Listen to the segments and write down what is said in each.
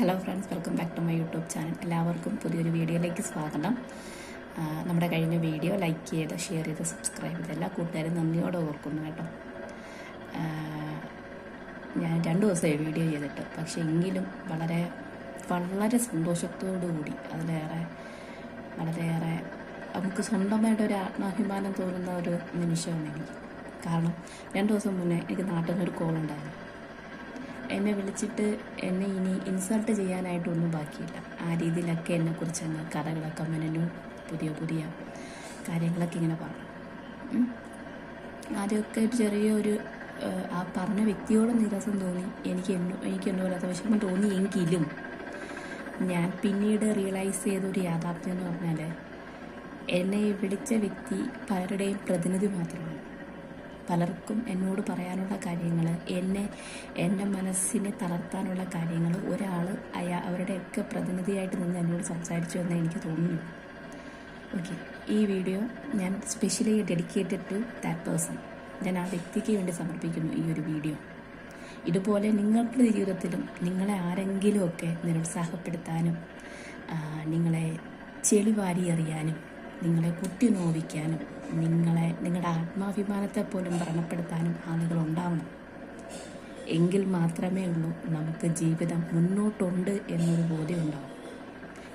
Hello friends welcome back to my YouTube channel എല്ലാവർക്കും പുതിയൊരു വീഡിയോയിലേക്ക് സ്വാഗതം. നമ്മുടെ കഴിഞ്ഞ വീഡിയോ ലൈക്ക് ചെയ്ത് ഷെയർ ചെയ്ത് സബ്സ്ക്രൈബ് ചെയ്ത് എല്ലാ കൂട്ടുകാരും നന്ദിയോടെ ഓർക്കുന്നു കേട്ടോ. ഞാൻ രണ്ട് ദിവസമായി വീഡിയോ ചെയ്തിട്ട് പക്ഷേ എങ്കിലും വളരെ വളരെ സന്തോഷത്തോടു കൂടി അതിലേറെ വളരെയേറെ നമുക്ക് സ്വന്തമായിട്ട് ഒരു ആത്മാഭിമാനം തോന്നുന്ന ഒരു നിമിഷമാണ് എനിക്ക്. കാരണം രണ്ട് ദിവസം മുന്നേ എനിക്ക് നാട്ടിൽ നിന്നൊരു കോൾ ഉണ്ടായിരുന്നു. എന്നെ വിളിച്ചിട്ട് എന്നെ ഇനി ഇൻസൾട്ട് ചെയ്യാനായിട്ടൊന്നും ബാക്കിയില്ല. ആ രീതിയിലൊക്കെ എന്നെക്കുറിച്ച് അങ്ങ് കഥകളൊക്കെ മനനും പുതിയ പുതിയ കാര്യങ്ങളൊക്കെ ഇങ്ങനെ പറഞ്ഞു. ആദ്യമൊക്കെ ഒരു ചെറിയൊരു ആ പറഞ്ഞ വ്യക്തിയോട് നിരസം തോന്നി. എനിക്ക് എന്നോ എനിക്ക് എന്നോ വല്ലാത്ത വിഷമം തോന്നിയെങ്കിലും ഞാൻ പിന്നീട് റിയലൈസ് ചെയ്ത ഒരു യാഥാർത്ഥ്യം എന്ന് പറഞ്ഞാൽ എന്നെ വിളിച്ച വ്യക്തി പലരുടെയും പ്രതിനിധി മാത്രമാണ്. പലർക്കും എന്നോട് പറയാനുള്ള കാര്യങ്ങൾ എന്നെ എന്റെ മനസ്സിനെ തളർത്താനുള്ള കാര്യങ്ങൾ ഒരാൾ അയാ അവരുടെയൊക്കെ പ്രതിനിധിയായിട്ട് നിന്ന് എന്നോട് സംസാരിച്ചു എന്ന് എനിക്ക് തോന്നുന്നു. ഓക്കെ ഈ വീഡിയോ ഞാൻ specially dedicated to that person ഞാൻ ആ വ്യക്തിക്ക് വേണ്ടി സമർപ്പിക്കുന്നു ഈ ഒരു വീഡിയോ ഇതുപോലെ നിങ്ങളുടെ ജീവിതത്തിലും നിങ്ങളെ ആരെങ്കിലുമൊക്കെ നിരുത്സാഹപ്പെടുത്താനും നിങ്ങളെ ചെളിവാരി എറിയാനും നിങ്ങളെ കുത്തി നോവിക്കാനും നിങ്ങളെ നിങ്ങളുടെ ആത്മാഭിമാനത്തെ പോലും വ്രണപ്പെടുത്താനും ആളുകൾ ഉണ്ടാവണം എങ്കിൽ മാത്രമേ ഉള്ളൂ നമുക്ക് ജീവിതം മുന്നോട്ടുണ്ട് എന്നൊരു ബോധ്യം ഉണ്ടാവും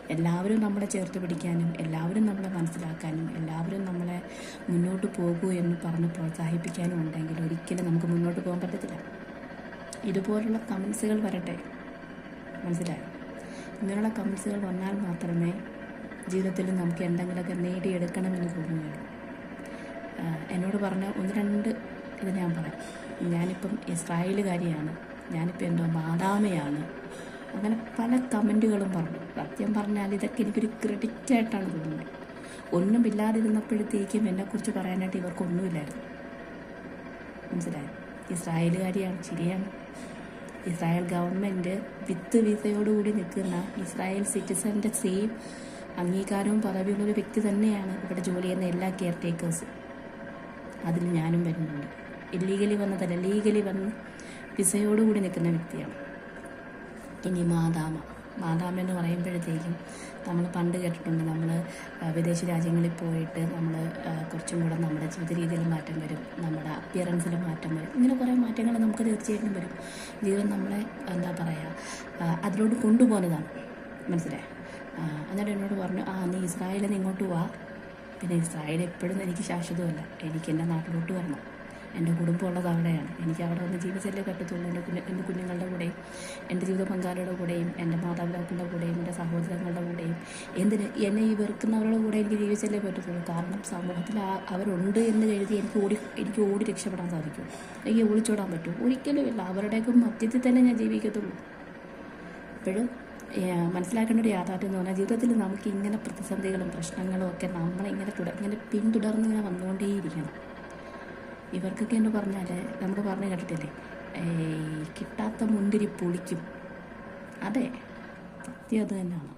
എല്ലാവരും നമ്മളെ ചേർത്ത് പിടിക്കാനും എല്ലാവരും നമ്മളെ മനസ്സിലാക്കാനും എല്ലാവരും നമ്മളെ മുന്നോട്ട് പോകൂ എന്ന് പറഞ്ഞ് പ്രോത്സാഹിപ്പിക്കാനും ഉണ്ടെങ്കിൽ ഒരിക്കലും നമുക്ക് മുന്നോട്ട് പോകാൻ പറ്റത്തില്ല. ഇതുപോലുള്ള കമൻസുകൾ വരട്ടെ. മനസ്സിലായോ? ഇങ്ങനെയുള്ള കമൻസുകൾ വന്നാൽ മാത്രമേ ജീവിതത്തിൽ നമുക്ക് എന്തെങ്കിലുമൊക്കെ നേടിയെടുക്കണമെന്ന് തോന്നുകയുള്ളൂ ആഹ് എന്നോട് പറഞ്ഞ ഒന്ന് രണ്ട് ഇത് ഞാൻ പറയാം. ഞാനിപ്പം ഇസ്രായേലുകാരിയാണ്. ഞാനിപ്പോൾ എന്തോ മാതാമയാണ് അങ്ങനെ പല കമന്റുകളും പറഞ്ഞു. സത്യം പറഞ്ഞാൽ ഇതൊക്കെ എനിക്കൊരു ക്രെഡിറ്റ് ആയിട്ടാണ് തോന്നുന്നത്. ഒന്നുമില്ലാതിരുന്നപ്പോഴത്തേക്കും എന്നെക്കുറിച്ച് പറയാനായിട്ട് ഇവർക്കൊന്നുമില്ലായിരുന്നു. മനസ്സിലായി? ഇസ്രായേലുകാരിയാണ് ശരിയാണ് ഇസ്രായേൽ ഗവൺമെന്റ് വിത്ത് വിസയോടുകൂടി നിൽക്കുന്ന ഇസ്രായേൽ സിറ്റിസന്റെ സെയിം അംഗീകാരവും പദവിയുള്ളൊരു വ്യക്തി തന്നെയാണ് ഇവിടെ ജോലി ചെയ്യുന്ന എല്ലാ കെയർ ടേക്കേഴ്സും അതിൽ ഞാനും വരുന്നുണ്ട്. ഇല്ലീഗലി വന്നതല്ല ലീഗലി വന്ന് വിസയോടുകൂടി നിൽക്കുന്ന വ്യക്തിയാണ്. ഇനി മാതാമ. മാതാമ എന്ന് പറയുമ്പോഴത്തേക്കും നമ്മൾ പണ്ട് കേട്ടിട്ടുണ്ട് നമ്മൾ വിദേശ രാജ്യങ്ങളിൽ പോയിട്ട് നമ്മൾ കുറച്ചും കൂടെ നമ്മുടെ ജീവിത രീതിയിൽ മാറ്റം വരും നമ്മുടെ അപ്പിയറൻസിൽ മാറ്റം വരും ഇങ്ങനെ കുറേ മാറ്റങ്ങൾ നമുക്ക് തീർച്ചയായിട്ടും വരും. ജീവിതം നമ്മളെ എന്താ പറയുക അതിലോട്ട് കൊണ്ടുപോകുന്നതാണ്. മനസ്സിലായി? എന്നിട്ട് എന്നോട് പറഞ്ഞു ആ നീ ഇസ്രായേലിൽ നിന്ന് ഇങ്ങോട്ട് വാ. പിന്നെ ഇസ്രായേൽ എപ്പോഴും എനിക്ക് ശാശ്വതമല്ല. എനിക്ക് എന്റെ നാട്ടിലോട്ട് വരണം. എന്റെ കുടുംബമുള്ളത് അവിടെയാണ്. എനിക്ക് അവിടെ വന്ന് ജീവിച്ചല്ലേ പറ്റത്തുള്ളൂ എന്റെ കുഞ്ഞു എന്റെ കുഞ്ഞുങ്ങളുടെ കൂടെയും എന്റെ ജീവിത പങ്കാളിയുടെ കൂടെയും എന്റെ മാതാപിതാക്കളുടെ കൂടെയും എന്റെ സഹോദരങ്ങളുടെ കൂടെയും. എന്തിന്? എന്നെ ഈ വെറുക്കുന്നവരുടെ കൂടെ എനിക്ക് ജീവിച്ചല്ലേ പറ്റത്തുള്ളൂ. കാരണം സമൂഹത്തിൽ അവരുണ്ട് എന്ന് കരുതി എനിക്ക് ഓടി എനിക്ക് ഓടി രക്ഷപ്പെടാൻ സാധിക്കും. എനിക്ക് ഒളിച്ചോടാൻ പറ്റും. ഒരിക്കലുമില്ല. അവരുടെയൊക്കെ മധ്യത്തിൽ തന്നെ ഞാൻ ജീവിക്കത്തുള്ളൂ. അപ്പോഴും മനസ്സിലാക്കേണ്ട ഒരു യാഥാർത്ഥ്യം എന്ന് പറഞ്ഞാൽ ജീവിതത്തിൽ നമുക്ക് ഇങ്ങനെ പ്രതിസന്ധികളും പ്രശ്നങ്ങളും ഒക്കെ നമ്മളിങ്ങനെ തുട ഇങ്ങനെ പിന്തുടർന്ന് ഇങ്ങനെ വന്നുകൊണ്ടേയിരിക്കണം. ഇവർക്കൊക്കെ എന്ന് പറഞ്ഞാൽ നമ്മൾ പറഞ്ഞു കേട്ടിട്ടില്ലേ? കിട്ടാത്ത മുന്തിരി പൊളിക്കും. അതെ സത്യം അത് തന്നെയാണ്.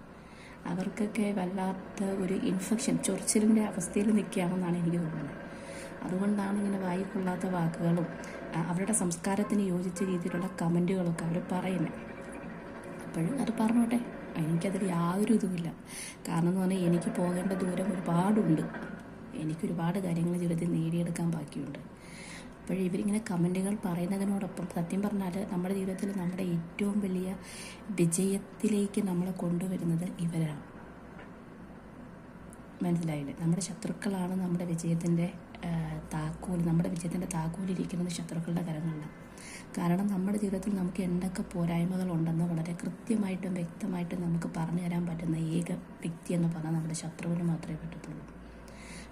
അവർക്കൊക്കെ വല്ലാത്ത ഒരു ഇൻഫെക്ഷൻ ചൊറിച്ചിലിന്റെ അവസ്ഥയിൽ നിൽക്കുകയാണെന്നാണ് എനിക്ക് തോന്നുന്നത്. അതുകൊണ്ടാണ് ഇങ്ങനെ വായി കൊള്ളാത്ത വാക്കുകളും അവരുടെ സംസ്കാരത്തിന് യോജിച്ച രീതിയിലുള്ള കമന്റുകളൊക്കെ അവർ പറയുന്നത്. അപ്പോഴും അത് പറഞ്ഞോട്ടെ. എനിക്കതിൽ യാതൊരു ഇതുമില്ല. കാരണം എന്ന് പറഞ്ഞാൽ എനിക്ക് പോകേണ്ട ദൂരം ഒരുപാടുണ്ട്. എനിക്കൊരുപാട് കാര്യങ്ങൾ ജീവിതത്തിൽ നേടിയെടുക്കാൻ ബാക്കിയുണ്ട്. അപ്പോൾ ഇവരിങ്ങനെ കമന്റുകൾ പറയുന്നതിനോടൊപ്പം സത്യം പറഞ്ഞാൽ നമ്മുടെ ജീവിതത്തിൽ നമ്മുടെ ഏറ്റവും വലിയ വിജയത്തിലേക്ക് നമ്മളെ കൊണ്ടുവരുന്നത് ഇവരാണ്. മനസ്സിലായില്ലേ? നമ്മുടെ ശത്രുക്കളാണ് നമ്മുടെ വിജയത്തിന്റെ താക്കോൽ നമ്മുടെ വിജയത്തിന്റെ താക്കോലിരിക്കുന്നത് ശത്രുക്കളുടെ കരങ്ങളിലാണ്. കാരണം നമ്മുടെ ജീവിതത്തിൽ നമുക്ക് എന്തൊക്കെ പോരായ്മകളുണ്ടെന്ന് വളരെ കൃത്യമായിട്ടും വ്യക്തമായിട്ടും നമുക്ക് പറഞ്ഞു തരാൻ പറ്റുന്ന ഏക വ്യക്തി എന്ന് പറഞ്ഞാൽ നമ്മുടെ ശത്രുവിന് മാത്രമേ പറ്റത്തുള്ളൂ.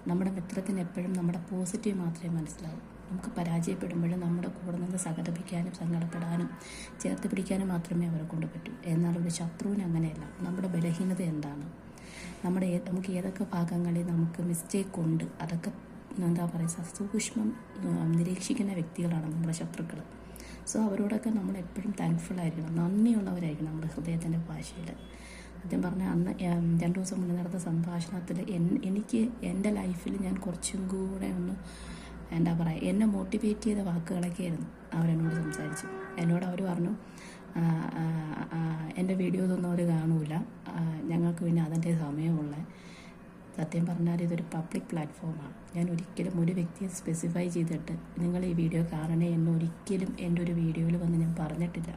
നമ്മുടെ മിത്രത്തിന് എപ്പോഴും നമ്മുടെ പോസിറ്റീവ് മാത്രമേ മനസ്സിലാവും. നമുക്ക് പരാജയപ്പെടുമ്പോഴും നമ്മുടെ കൂടെ നിന്ന് സഹതപിക്കാനും സങ്കടപ്പെടാനും ചേർത്ത് പിടിക്കാനും മാത്രമേ അവരെ കൊണ്ട് പറ്റൂ. എന്നാൽ ഒരു ശത്രുവിന് അങ്ങനെയല്ല. നമ്മുടെ ബലഹീനത എന്താണ്? നമ്മുടെ നമുക്ക് ഏതൊക്കെ ഭാഗങ്ങളിൽ നമുക്ക് മിസ്റ്റേക്ക് ഉണ്ട്? അതൊക്കെ എന്താ പറയുക സസൂക്ഷ്മം നിരീക്ഷിക്കുന്ന വ്യക്തികളാണ് നമ്മുടെ ശത്രുക്കൾ സോ അവരോടൊക്കെ നമ്മൾ എപ്പോഴും താങ്ക്ഫുൾ ആയിരിക്കണം. നന്ദിയുള്ളവരായിരിക്കണം നമ്മുടെ ഹൃദയത്തിന്റെ ഭാഷയിൽ. സത്യം പറഞ്ഞാൽ അന്ന് രണ്ടു ദിവസം മുന്നേ നടന്ന സംഭാഷണത്തിൽ എൻ- എനിക്ക് എന്റെ ലൈഫിൽ ഞാൻ കുറച്ചും കൂടെ ഒന്ന് എന്താ പറയുക എന്നെ മോട്ടിവേറ്റ് ചെയ്ത വാക്കുകളൊക്കെ ആയിരുന്നു അവരെന്നോട് സംസാരിച്ചു എന്നോട് അവർ പറഞ്ഞു എന്റെ വീഡിയോസൊന്നും അവർ കാണൂല. ഞങ്ങൾക്ക് പിന്നെ അതിന്റെ സമയമുള്ള സത്യം പറഞ്ഞാൽ ഇതൊരു പബ്ലിക് പ്ലാറ്റ്ഫോമാണ് ഞാൻ ഒരിക്കലും ഒരു വ്യക്തിയെ സ്പെസിഫൈ ചെയ്തിട്ട് നിങ്ങൾ ഈ വീഡിയോ കാണണേ എന്ന് ഒരിക്കലും എന്റെ ഒരു വീഡിയോയിൽ വന്ന് ഞാൻ പറഞ്ഞിട്ടില്ല.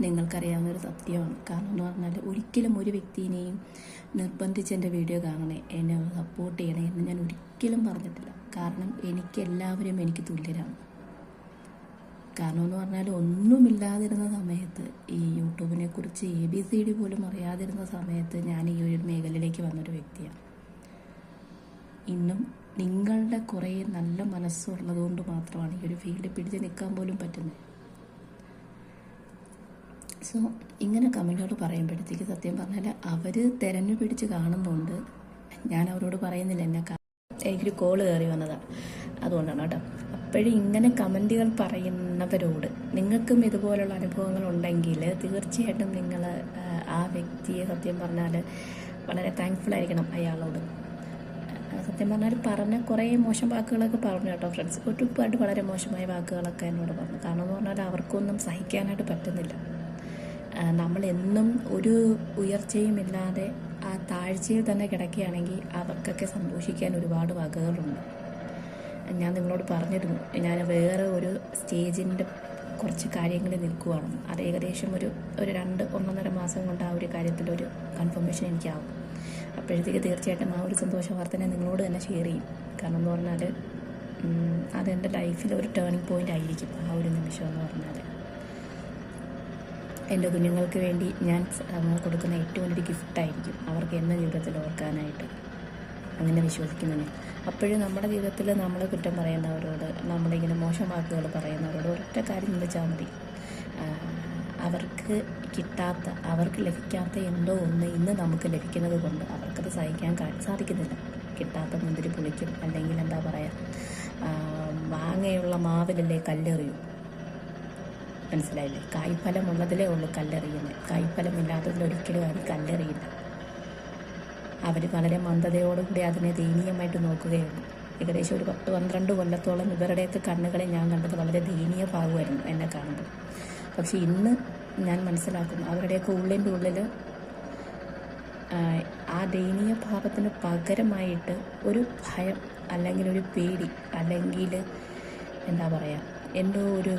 നിങ്ങൾക്കറിയാവുന്നൊരു സത്യമാണ്. കാരണം എന്ന് പറഞ്ഞാൽ ഒരിക്കലും ഒരു വ്യക്തിനെയും നിർബന്ധിച്ച് എന്റെ വീഡിയോ കാണണേ എന്നെ സപ്പോർട്ട് ചെയ്യണേ എന്ന് ഞാൻ ഒരിക്കലും പറഞ്ഞിട്ടില്ല. കാരണം എനിക്ക് എല്ലാവരും എനിക്ക് തുല്യരാണ്. കാരണം എന്ന് പറഞ്ഞാൽ ഒന്നുമില്ലാതിരുന്ന സമയത്ത് ഈ യൂട്യൂബിനെ കുറിച്ച് എ ബി സി ഡി പോലും അറിയാതിരുന്ന സമയത്ത് ഞാൻ ഈ ഒരു മേഖലയിലേക്ക് വന്നൊരു വ്യക്തിയാണ്. ഇന്നും നിങ്ങളുടെ കുറേ നല്ല മനസ്സുള്ളത് കൊണ്ട് മാത്രമാണ് ഈ ഒരു ഫീൽഡ് പിടിച്ച് നിൽക്കാൻ പോലും പറ്റുന്നത്. സോ ഇങ്ങനെ കമന്റുകൾ പറയുമ്പോഴത്തേക്ക് സത്യം പറഞ്ഞാൽ അവർ തിരഞ്ഞു പിടിച്ച് കാണുന്നുണ്ട് ഞാൻ അവരോട് പറയുന്നില്ല എന്നെ എനിക്കൊരു കോൾ കയറി വന്നതാണ്. അതുകൊണ്ടാണ് കേട്ടോ. അപ്പോഴും ഇങ്ങനെ കമന്റുകൾ പറയുന്നവരോട് നിങ്ങൾക്കും ഇതുപോലുള്ള അനുഭവങ്ങൾ ഉണ്ടെങ്കിൽ തീർച്ചയായിട്ടും നിങ്ങൾ ആ വ്യക്തിയെ സത്യം പറഞ്ഞാൽ വളരെ താങ്ക്ഫുൾ ആയിരിക്കണം അയാളോട്. സത്യം പറഞ്ഞാൽ പറഞ്ഞ കുറേ മോശം വാക്കുകളൊക്കെ പറഞ്ഞു കേട്ടോ ഫ്രണ്ട്സ് ഒരുപാട് വളരെ മോശമായ വാക്കുകളൊക്കെ എന്നോട് പറഞ്ഞു. കാരണം എന്ന് പറഞ്ഞാൽ അവർക്കൊന്നും സഹിക്കാനായിട്ട് പറ്റുന്നില്ല. നമ്മൾ നമ്മളെന്നും ഒരു ഉയർച്ചയും ഇല്ലാതെ ആ താഴ്ചയിൽ തന്നെ കിടക്കുകയാണെങ്കിൽ അവർക്കൊക്കെ സന്തോഷിക്കാൻ ഒരുപാട് വകകളുണ്ട് ഞാൻ നിങ്ങളോട് പറഞ്ഞിരുന്നു ഞാൻ വേറെ ഒരു സ്റ്റേജിന്റെ കുറച്ച് കാര്യങ്ങൾ നിൽക്കുവാണ്. അത് ഏകദേശം ഒരു ഒരു രണ്ട് ഒന്നൊന്നര മാസം കൊണ്ട് ആ ഒരു കാര്യത്തിലൊരു കൺഫർമേഷൻ എനിക്കാവും. അപ്പോഴത്തേക്ക് തീർച്ചയായിട്ടും ആ ഒരു സന്തോഷ വാർത്ത നിങ്ങളോട് തന്നെ ഷെയർ ചെയ്യും. കാരണം എന്ന് പറഞ്ഞാൽ അതെന്റെ ലൈഫിൽ ഒരു ടേണിംഗ് പോയിന്റ് ആയിരിക്കും ആ ഒരു നിമിഷം എന്ന് പറഞ്ഞാൽ. എന്റെ കുഞ്ഞുങ്ങൾക്ക് വേണ്ടി ഞാൻ കൊടുക്കുന്ന ഏറ്റവും വലിയൊരു ഗിഫ്റ്റായിരിക്കും അവർക്ക് എന്ന ജീവിതത്തിൽ ഓർക്കാനായിട്ട്. അങ്ങനെ വിശ്വസിക്കുന്നത് അപ്പോഴും നമ്മുടെ ജീവിതത്തിൽ നമ്മളെ കുറ്റം പറയുന്നവരോട് നമ്മളിങ്ങനെ മോശം വാക്കുകൾ പറയുന്നവരോട് ഒരൊറ്റ കാര്യം ചിന്തിച്ചാൽ മതി. അവർക്ക് കിട്ടാത്ത അവർക്ക് ലഭിക്കാത്ത എന്തോ ഒന്ന് ഇന്ന് നമുക്ക് ലഭിക്കുന്നത് കൊണ്ട് അവർക്കത് സഹിക്കാൻ സാധിക്കുന്നില്ല. കിട്ടാത്ത മുന്തിരി പുളിക്കും അല്ലെങ്കിൽ എന്താ പറയുക മാങ്ങയുള്ള മാവിലല്ലേ കല്ലെറിയും. മനസ്സിലായില്ലേ? കായ്ഫലമുള്ളതിലേ ഉള്ളൂ കല്ലെറിയുന്നത് കായ്ഫലമില്ലാത്തതിൽ ഒരിക്കലും അത് കല്ലെറിയില്ല. അവർ വളരെ മന്ദതയോടുകൂടി അതിനെ ദയനീയമായിട്ട് നോക്കുകയുള്ളൂ ഏകദേശം ഒരു പത്ത് പന്ത്രണ്ട് കൊല്ലത്തോളം ഇവരുടെയൊക്കെ കണ്ണുകളെ ഞാൻ കണ്ടത് വളരെ ദയനീയ ഭാവമായിരുന്നു എന്നെ കാണുമ്പോൾ. പക്ഷെ ഇന്ന് ഞാൻ മനസ്സിലാക്കുന്നു അവരുടെയൊക്കെ ഉള്ളിന്റെ ഉള്ളിൽ ആ ദയനീയ ഭാവത്തിന് പകരമായിട്ട് ഒരു ഭയം അല്ലെങ്കിൽ ഒരു പേടി അല്ലെങ്കിൽ എന്താ പറയുക എന്തോ ഒരു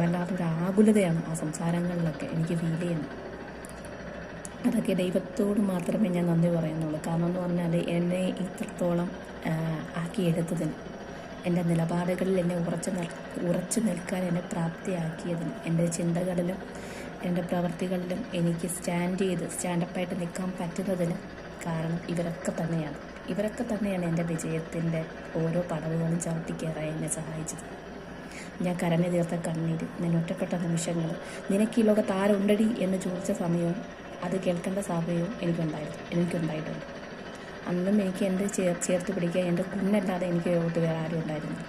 വല്ലാത്തൊരു ആകുലതയാണ് ആ സംസാരങ്ങളിലൊക്കെ എനിക്ക് ഫീൽ ചെയ്യുന്നത്. അതൊക്കെ ദൈവത്തോട് മാത്രമേ ഞാൻ നന്ദി പറയുന്നുള്ളൂ. കാരണം എന്ന് പറഞ്ഞാൽ എന്നെ ഇത്രത്തോളം ആക്കിയെടുത്തതിന് എന്റെ നിലപാടുകളിൽ എന്നെ ഉറച്ചു നിൽ ഉറച്ചു നിൽക്കാൻ എന്നെ പ്രാപ്തിയാക്കിയതിന് എന്റെ ചിന്തകളിലും എന്റെ പ്രവൃത്തികളിലും എനിക്ക് സ്റ്റാൻഡ് ചെയ്ത് സ്റ്റാൻഡപ്പായിട്ട് നിൽക്കാൻ പറ്റുന്നതിന് കാരണം ഇവരൊക്കെ തന്നെയാണ്. ഇവരൊക്കെ തന്നെയാണ് എന്റെ വിജയത്തിന്റെ ഓരോ പടവുകളും ചവിട്ടി കയറാൻ എന്നെ സഹായിച്ചത്. ഞാൻ കരഞ്ഞു തീർത്ത കണ്ണീര് ഞാൻ ഒറ്റപ്പെട്ട നിമിഷങ്ങൾ നിനക്ക് ഈ ലോകത്ത് ആരുണ്ടടി എന്ന് ചോദിച്ച സമയവും അത് കേൾക്കേണ്ട സാഹചര്യവും എനിക്കുണ്ടായിരുന്നു. എനിക്കുണ്ടായിട്ടുണ്ട്. അന്നും എനിക്ക് എന്റെ ചേർ ചേർത്ത് പിടിക്കാൻ എന്റെ കുഞ്ഞല്ലാതെ എനിക്ക് ലോകത്ത് വേറെ ആരും ഉണ്ടായിരുന്നില്ല.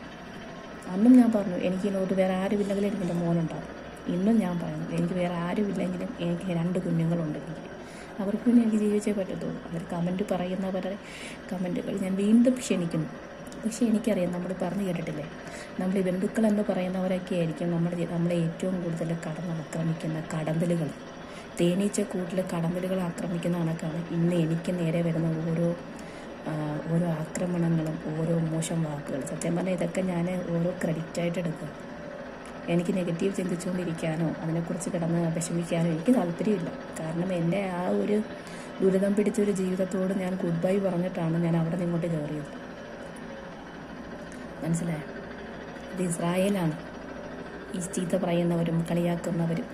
അന്നും ഞാൻ പറഞ്ഞു എനിക്ക് ലോകത്ത് വേറെ ആരുമില്ലെങ്കിലും എനിക്ക് എന്റെ മോനുണ്ടാവും. ഇന്നും ഞാൻ പറയുന്നു എനിക്ക് വേറെ ആരും ഇല്ലെങ്കിലും എനിക്ക് രണ്ട് കുഞ്ഞുങ്ങളുണ്ട്. എനിക്ക് അവർക്ക് പിന്നെ എനിക്ക് ജീവിച്ചേ പറ്റത്തുള്ളൂ. അവർ കമന്റ് പറയുന്നവരുടെ കമന്റുകൾ ഞാൻ വീണ്ടും ക്ഷണിക്കുന്നു. പക്ഷേ എനിക്കറിയാം നമ്മൾ പറഞ്ഞു കേട്ടിട്ടില്ലേ? നമ്മൾ ബന്ധുക്കൾ എന്ന് പറയുന്നവരൊക്കെ ആയിരിക്കും നമ്മുടെ നമ്മളെ ഏറ്റവും കൂടുതൽ കടന്ന് ആക്രമിക്കുന്ന കടന്തലുകൾ തേനീച്ച കൂട്ടിൽ കടമ്പലുകൾ ആക്രമിക്കുന്ന കണക്കാണ്. ഇന്ന് എനിക്ക് നേരെ വരുന്ന ഓരോ ഓരോ ആക്രമണങ്ങളും ഓരോ മോശം വാക്കുകൾ സത്യം പറഞ്ഞാൽ ഇതൊക്കെ ഞാൻ ഓരോ ക്രെഡിറ്റായിട്ട് എടുക്കുക എനിക്ക് നെഗറ്റീവ് ചിന്തിച്ചുകൊണ്ടിരിക്കാനോ അതിനെക്കുറിച്ച് കിടന്ന് വിഷമിക്കാനോ എനിക്ക് താല്പര്യമില്ല. കാരണം എന്റെ ആ ഒരു ദുരിതം പിടിച്ചൊരു ജീവിതത്തോട് ഞാൻ ഗുഡ് ബൈ പറഞ്ഞിട്ടാണ് ഞാൻ അവിടെ നിന്ന് ഇങ്ങോട്ട് കയറിയത്. മനസ്സിലായോ? ഇത് ഇസ്രായേലാണ്. ഈ ചീത്ത പറയുന്നവരും കളിയാക്കുന്നവരും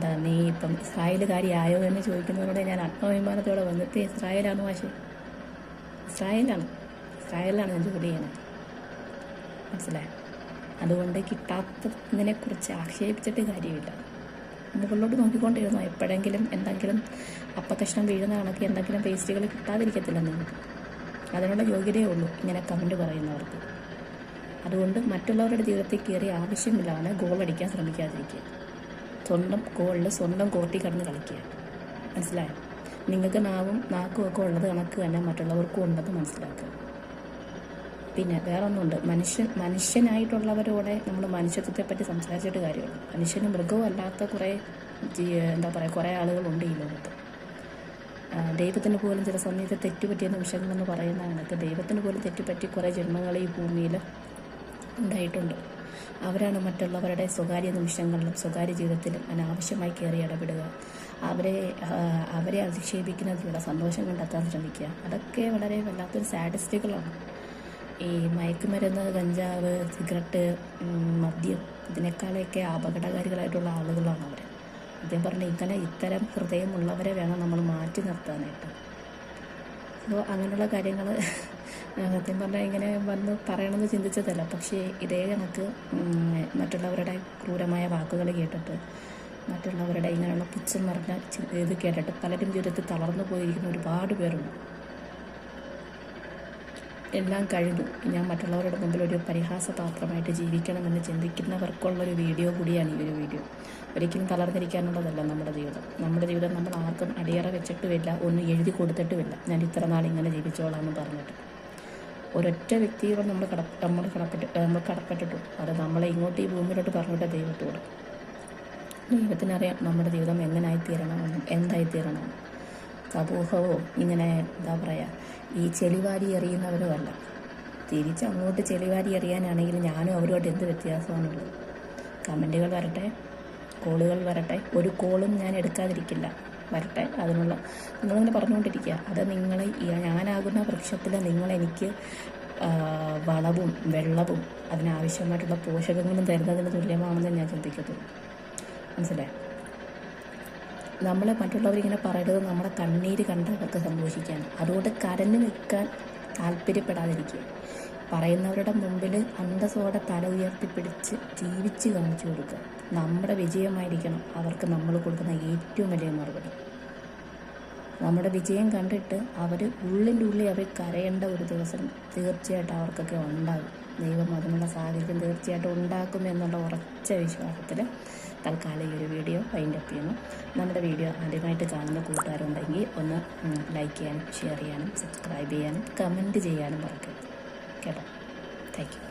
എന്താ നീ ഇപ്പം ഇസ്രായേലുകാരിയായോ എന്ന് ചോദിക്കുന്നതോടെ ഞാൻ ആത്മാഭിമാനത്തോടെ വന്നിട്ട് ഇസ്രായേലാണ് മാഷെ ഇസ്രായേലാണ്. ഇസ്രായേലാണ് ഞാൻ ജോലി ചെയ്യണത് മനസ്സിലായോ? അതുകൊണ്ട് കിട്ടാത്തതിനെക്കുറിച്ച് ആക്ഷേപിച്ചിട്ട് കാര്യമില്ല. മുകളിലോട്ട് നോക്കിക്കൊണ്ടിരുന്നോ? എപ്പോഴെങ്കിലും എന്തെങ്കിലും അപ്പക്കഷ്ണം വീഴുന്ന കണക്ക് എന്തെങ്കിലും വേസ്റ്റുകൾ കിട്ടാതിരിക്കത്തില്ല നിങ്ങൾക്ക്. അതിനുള്ള യോഗ്യതയേ ഉള്ളൂ ഇങ്ങനെ കമന്റ് പറയുന്നവർക്ക്. അതുകൊണ്ട് മറ്റുള്ളവരുടെ ജീവിതത്തിൽ കയറി ആവശ്യമില്ലാതെ ഗോൾ അടിക്കാൻ ശ്രമിക്കാതിരിക്കുക. സ്വന്തം ഗോളിൽ സ്വന്തം കോട്ടി കടന്ന് കളിക്കുക. മനസ്സിലായോ? നിങ്ങൾക്ക് നാവും നാക്കും ഒക്കെ ഉള്ളത് കണക്ക് തന്നെ മറ്റുള്ളവർക്കും ഉണ്ടെന്ന് മനസ്സിലാക്കുക. പിന്നെ വേറെ ഒന്നുണ്ട് മനുഷ്യൻ മനുഷ്യനായിട്ടുള്ളവരോടെ നമ്മൾ മനുഷ്യത്വത്തെ പറ്റി സംസാരിച്ചിട്ട് കാര്യമുള്ളൂ മനുഷ്യന് മൃഗവും അല്ലാത്ത കുറേ എന്താ പറയുക കുറേ ആളുകളുണ്ട് ഈ ലോകത്ത്. ദൈവത്തിന് പോലും ചില സമയത്ത് തെറ്റുപറ്റിയ നിമിഷങ്ങളെന്ന് പറയുന്ന കണക്ക് ദൈവത്തിന് പോലും തെറ്റുപറ്റി കുറേ ജന്മങ്ങൾ ഈ ഭൂമിയിൽ ഉണ്ടായിട്ടുണ്ട്. അവരാണ് മറ്റുള്ളവരുടെ സ്വകാര്യ നിമിഷങ്ങളിലും സ്വകാര്യ ജീവിതത്തിലും അനാവശ്യമായി കയറി ഇടപെടുക. അവരെ അവരെ അധിക്ഷേപിക്കുന്നതിലൂടെ സന്തോഷം കണ്ടെത്താൻ ശ്രമിക്കുക. അതൊക്കെ വളരെ വല്ലാത്തൊരു സാഡിസ്റ്റുകളാണ്. ഈ മയക്കുമരുന്ന് കഞ്ചാവ് സിഗരറ്റ് മദ്യം ഇതിനേക്കാളൊക്കെ അപകടകാരികളായിട്ടുള്ള ആളുകളാണ് അവർ അദ്ദേഹം പറഞ്ഞ ഇങ്ങനെ ഇത്തരം ഹൃദയമുള്ളവരെ വേണം നമ്മൾ മാറ്റി നിർത്താനായിട്ട്. അപ്പോൾ അങ്ങനെയുള്ള കാര്യങ്ങൾ സത്യം പറഞ്ഞാൽ ഇങ്ങനെ വന്ന് പറയണമെന്ന് ചിന്തിച്ചതല്ല. പക്ഷേ ഇതേ കണക്ക് മറ്റുള്ളവരുടെ ക്രൂരമായ വാക്കുകൾ കേട്ടിട്ട് മറ്റുള്ളവരുടെ ഇങ്ങനെയുള്ള പുച്ഛം നിറഞ്ഞ ഇത് കേട്ടിട്ട് പലരും ജീവിതത്തിൽ തളർന്നു പോയിരിക്കുന്ന ഒരുപാട് പേരുണ്ട്. എല്ലാം കഴിഞ്ഞു. ഞാൻ മറ്റുള്ളവരുടെ മുമ്പിൽ ഒരു പരിഹാസ പരിഹാസപാത്രമായിട്ട് ജീവിക്കണമെന്ന് ചിന്തിക്കുന്നവർക്കുള്ളൊരു വീഡിയോ കൂടിയാണ് ഈ ഒരു വീഡിയോ. ഒരിക്കലും തളർന്നിരിക്കാനുള്ളതല്ല നമ്മുടെ ജീവിതം. നമ്മുടെ ജീവിതം നമ്മൾ ആർക്കും അടിയറ വെച്ചിട്ടുമില്ല ഒന്നും എഴുതി കൊടുത്തിട്ടുമില്ല. ഞാൻ ഇത്ര നാൾ ഇങ്ങനെ ജീവിച്ചോളാം എന്ന് പറഞ്ഞിട്ട്. ഒരൊറ്റ വ്യക്തിയോട് നമ്മൾ കട നമ്മൾ കടപ്പെട്ട് നമ്മൾ കടപ്പെട്ടിട്ടു. അത് നമ്മളെ ഇങ്ങോട്ട് ഈ ഭൂമിയിലോട്ട് പറഞ്ഞിട്ട് ദൈവത്തോട്. ദൈവത്തിനറിയാം നമ്മുടെ ജീവിതം എങ്ങനായിത്തീരണമെന്നും എന്തായിത്തീരണമെന്നും. സമൂഹവും ഇങ്ങനെ എന്താ പറയുക ഈ ചെളിവാരി എറിയുന്നവരുമല്ല തിരിച്ച് അങ്ങോട്ട് ചെളിവാരി എറിയാനാണെങ്കിൽ ഞാനും അവരുമായിട്ട് എന്ത് വ്യത്യാസമാണുള്ളത്? കമന്റുകൾ വരട്ടെ കോളുകൾ വരട്ടെ. ഒരു കോളും ഞാൻ എടുക്കാതിരിക്കില്ല. വരട്ടെ അതിനുള്ള നിങ്ങളിങ്ങനെ പറഞ്ഞുകൊണ്ടിരിക്കുക. അത് നിങ്ങൾ ഞാനാകുന്ന വൃക്ഷത്തിൽ നിങ്ങളെനിക്ക് വളവും വെള്ളവും അതിനാവശ്യമായിട്ടുള്ള പോഷകങ്ങളും തരുന്നതിന് തുല്യമാണെന്ന് ഞാൻ ചിന്തിക്കത്തുള്ളൂ മനസ്സിലായി? നമ്മൾ മറ്റുള്ളവരിങ്ങനെ പറയരുത്. നമ്മുടെ കണ്ണീര് കണ്ട് അവർക്ക് സന്തോഷിക്കുകയാണ് അതുകൊണ്ട് കരഞ്ഞു നിൽക്കാൻ താല്പര്യപ്പെടാതിരിക്കുക. പറയുന്നവരുടെ മുമ്പിൽ അന്തസ്സോടെ തല ഉയർത്തിപ്പിടിച്ച് ജീവിച്ച് കാണിച്ചു കൊടുക്കുക. നമ്മുടെ വിജയമായിരിക്കണം അവർക്ക് നമ്മൾ കൊടുക്കുന്ന ഏറ്റവും വലിയ മറുപടി. നമ്മുടെ വിജയം കണ്ടിട്ട് അവർ ഉള്ളിന്റെ ഉള്ളിൽ അവർ കരയേണ്ട ഒരു ദിവസം തീർച്ചയായിട്ടും അവർക്കൊക്കെ ഉണ്ടാകും. ദൈവം അതിനുള്ള സാഹചര്യം തീർച്ചയായിട്ടും ഉണ്ടാക്കും എന്നുള്ള ഉറച്ച വിശ്വാസത്തിൽ തൽക്കാലം ഈ ഒരു വീഡിയോ വൈൻഡപ്പ് ചെയ്യുന്നു. നമ്മുടെ വീഡിയോ ആദ്യമായിട്ട് കാണുന്ന കൂട്ടുകാരുണ്ടെങ്കിൽ ഒന്ന് ലൈക്ക് ചെയ്യാനും ഷെയർ ചെയ്യാനും സബ്സ്ക്രൈബ് ചെയ്യാനും കമന്റ് ചെയ്യാനും മറക്കരുത്. Goodbye. Thank you.